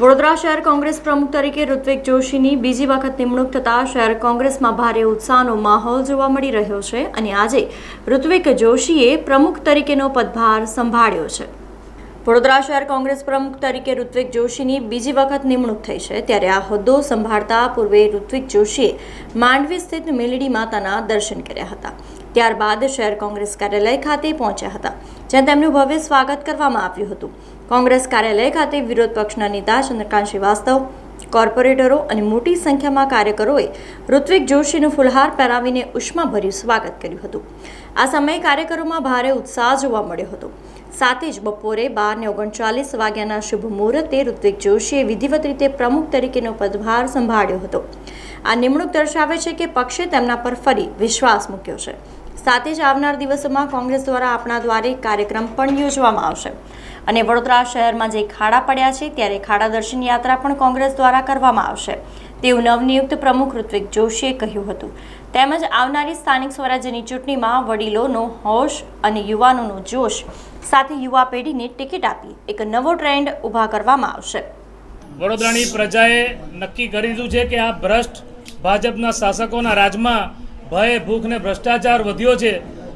વડોદરા શહેર કોંગ્રેસ પ્રમુખ તરીકે ઋત્વિક જોશીની બીજી વખત નિમણૂક થતાં શહેર કોંગ્રેસમાં ભારે ઉત્સાહનો માહોલ જોવા મળી રહ્યો છે અને આજે ઋત્વિક જોશીએ પ્રમુખ તરીકેનો પદભાર સંભાળ્યો છે. વડોદરા શહેર કોંગ્રેસ પ્રમુખ તરીકે ઋત્વિક જોશીની બીજી વખત નિમણૂક થઈ છે ત્યારે આ હોદ્દો સંભાળતા પૂર્વે ઋત્વિક જોશીએ માંડવી સ્થિત મેલડી માતાના દર્શન કર્યા હતા. ત્યારબાદ શહેર કોંગ્રેસ કાર્યાલય ખાતે પહોંચ્યા હતા, જ્યાં તેમનું ભવ્ય સ્વાગત કરવામાં આવ્યું હતું. કોંગ્રેસ કાર્યાલય ખાતે વિરોધ પક્ષના નેતા ચંદ્રકાંત શ્રીવાસ્તવ, કોર્પોરેટરો અને મોટી સંખ્યામાં કાર્યકરોએ ઋત્વિક જોશીનું ફુલહાર પહેરાવીને ઉષ્માભર્યું સ્વાગત કર્યું હતું. આ સમયે કાર્યકરોમાં ભારે ઉત્સાહ જોવા મળ્યો હતો. સાથે જ બપોરે બાર ને ઓગણચાલીસ વાગ્યાના શુભ મુહૂર્તે ઋત્વિક જોશીએ વિધિવત રીતે પ્રમુખ તરીકેનો પદભાર સંભાળ્યો હતો. આ નિમણૂક દર્શાવે છે કે પક્ષે તેમના પર ફરી વિશ્વાસ મૂક્યો છે. સાથે જ આવનાર દિવસોમાં કોંગ્રેસ દ્વારા આપણા દ્વારે કાર્યક્રમ પણ યોજવામાં આવશે. અને વડોદરા શહેરમાં જે ખાડા પડ્યા છે, ત્યારે ખાડા દર્શન યાત્રા પણ કોંગ્રેસ દ્વારા કરવામાં આવશે. તેવું નવનિયુક્ત પ્રમુખ ઋત્વિક જોશીએ કહ્યું હતું. તેમજ આવનારી સ્થાનિક સ્વરાજ્યની ચૂંટણીમાં વડીલોનો હોશ અને યુવાનોનો જોશ, સાથે યુવા પેઢીને ટિકિટ આપી એક નવો ટ્રેન્ડ ઊભા કરવામાં આવશે. વડોદરાની પ્રજાએ નક્કી કરી દીધું છે કે આ ભ્રષ્ટ ભાજપના શાસકોના રાજમાં ભય ભૂખ ને ભ્રષ્ટાચાર વધ્યો છે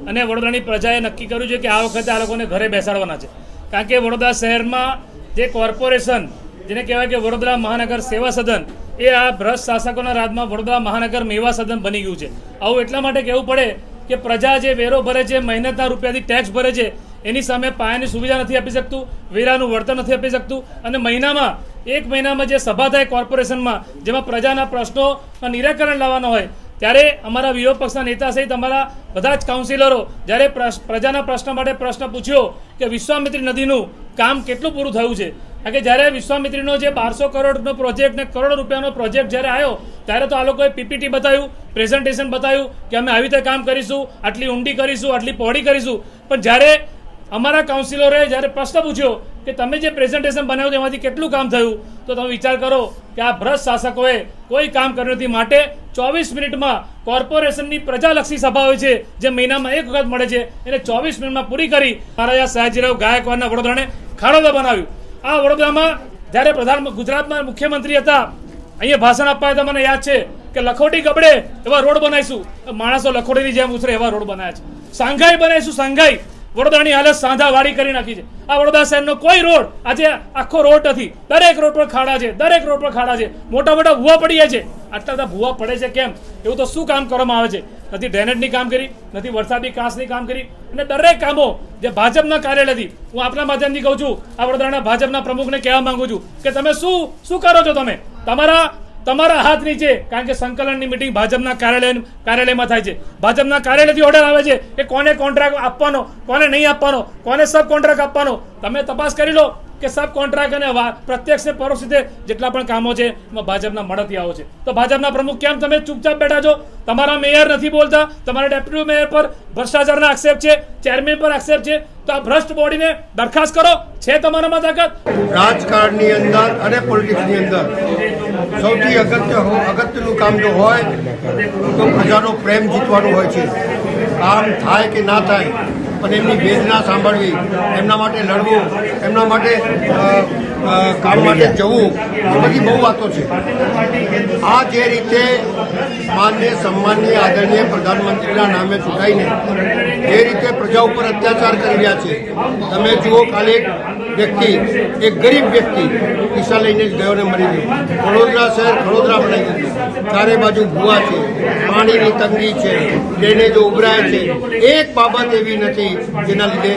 અને વડોદરાની પ્રજાએ નક્કી કર્યું છે કે આ વખતે આ લોકોને ઘરે બેસાડવાના છે. કારણ કે વડોદરા શહેરમાં જે કોર્પોરેશન, જેને કહેવાય કે વડોદરા મહાનગર સેવા સદન, એ આ ભ્રષ્ટ શાસકોના રાજમાં વડોદરા મહાનગર મેવા સદન બની ગયું છે. આવું એટલા માટે કહેવું પડે કે પ્રજા જે વેરો ભરે છે, મહેનતના રૂપિયાથી ટેક્સ ભરે છે, એની સામે પાયાની સુવિધા નથી આપી શકતું, વેરાનું વળતર નથી આપી શકતું અને મહિનામાં, એક મહિનામાં જે સભા થાય કોર્પોરેશનમાં, જેમાં પ્રજાના પ્રશ્નો નિરાકરણ લાવવાનો હોય ત્યારે અમારા વિરોધ પક્ષના નેતા સહિત અમારા બધા જ કાઉન્સિલરો જ્યારે પ્રજાના પ્રશ્ન માટે પ્રશ્ન પૂછ્યો કે વિશ્વામિત્રી નદીનું કામ કેટલું પૂરું થયું છે? કારણ કે જ્યારે વિશ્વામિત્રીનો જે બારસો કરોડનો પ્રોજેક્ટ ને કરોડ રૂપિયાનો પ્રોજેક્ટ જ્યારે આવ્યો, ત્યારે તો આ લોકોએ પીપીટી બતાવ્યું પ્રેઝન્ટેશન બતાવ્યું કે અમે આવી રીતે કામ કરીશું, આટલી ઊંડી કરીશું, આટલી પહોળી કરીશું. પણ જ્યારે અમારા કાઉન્સિલરે જ્યારે પ્રશ્ન પૂછ્યો કે તમે જે પ્રેઝન્ટેશન બનાવ્યું એમાંથી કેટલું કામ થયું, તો તમે વિચાર કરો કે આ ભ્રષ્ટ શાસકોએ કોઈ કામ કર્યું નથી. માટે ચોવીસ મિનિટમાં કોર્પોરેશનની પ્રજાલક્ષી સભા હોય છે, જે મહિનામાં એક વખત મળે છે, એને ચોવીસ મિનિટમાં પૂરી કરી મહારાજા સયાજીરાવ ગાયકવાડના વડોદરાને ખાડોદા બનાવ્યું. આ વડોદરામાં જ્યારે પ્રધાન ગુજરાતમાં મુખ્યમંત્રી હતા, અહીંયા ભાષણ આપવા હતા મને યાદ છે કે લખોટી ગબડે એવા રોડ બનાવીશું. માણસો લખોટીની જેમ ઉછરે એવા રોડ બનાવ્યા છે. સાંઘાઈ બનાવીશું, સાંઘાઈ. વડોદરાની હાલત સાંધા વાળી કરી નાખી છે. આ વડોદરા શહેરનો કોઈ રોડ, આજે આખો રોડ નથી. દરેક રોડ પર ખાડા છે, દરેક રોડ પર ખાડા છે. મોટા મોટા ભૂવા પડી જાય છે. આટલા બધા ભૂવા પડે છે કેમ? એવું તો શું કામ કરવામાં આવે છે? નથી ડ્રેનેજની કામ કરી, નથી વરસાદી કાંસની કામ કરી. અને દરેક કામો જે ભાજપના કાર્યાલયથી, હું આપના માધ્યમથી કહું છું, આ વડોદરાના ભાજપના પ્રમુખને કહેવા માંગુ છું કે તમે શું શું કરો છો તમે? તમારા તમારા હાથ નીચે કારણ કે સંકલનની મિટિંગ ભાજપના કાર્યાલય કાર્યાલયમાં થાય છે. ભાજપના કાર્યાલયથી ઓર્ડર આવે છે કે કોને કોન્ટ્રાક્ટ આપવાનો, કોને નહીં આપવાનો, કોને સબ કોન્ટ્રાક્ટ આપવાનો. તમે તપાસ કરી લો કે સબ કોન્ટ્રાક્ટ અને પ્રત્યક્ષ પરોક્ષ રીતે જેટલા પણ કામો છે, એમાં ભાજપના મળતિયાઓ છે. તો ભાજપના પ્રમુખ કેમ તમે ચૂપચાપ બેઠા છો? તમારા મેયર નથી બોલતા? તમારા ડેપ્યુટી મેયર પર ભ્રષ્ટાચારના આક્ષેપ છે? ચેરમેન પર આક્ષેપ છે? તો આ ભ્રષ્ટ બોડીને દરખાસ્ત કરો. છે તમારામાં તાકાત? રાજકારણની અંદર અને પોલિટિક્સની અંદર. સૌથી અગત્ય અગત્યનું કામ જો હોય, તો પ્રજાનો પ્રેમ જીતવાનું હોય છે. કામ થાય કે ના થાય, પણ એમની વેદના સાંભળવી, એમના માટે લડવું, એમના માટે કામ માટે જવું, એ બધી બહુ વાતો છે. આ જે રીતે માન્ય સન્માનની આદરણીય પ્રધાનમંત્રીના નામે ચૂંટાઈને, જે રીતે પ્રજા ઉપર અત્યાચાર કરી રહ્યા છે. તમે જુઓ કાલે એક વ્યક્તિ, એક ગરીબ વ્યક્તિ પૈસા લઈને જ ગયો ને મરી ગયો. વડોદરા શહેર વડોદરા બનાવી દીધું. ચારે બાજુ ભૂવા છે, પાણીની તંગી છે, ડ્રેનેજો ઉભરાય છે. એક બાબત એવી નથી જેના લીધે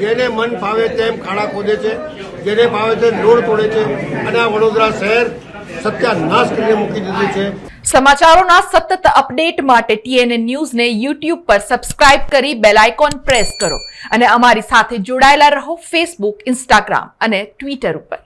જેને મન ફાવે તેમ ખાડા ખોદે છે, જેને ફાવે તેમ રોડ તોડે છે અને આ વડોદરા શહેર સત્યાનાશ કરીને મૂકી દીધું છે. સમાચારોના સતત અપડેટ માટે ટીએનએ ન્યૂઝને યુટ્યુબ પર સબસ્ક્રાઇબ કરી બેલ આઇકોન પ્રેસ કરો અને અમારી સાથે જોડાયેલા રહો ફેસબુક, ઇન્સ્ટાગ્રામ અને ટ્વિટર ઉપર.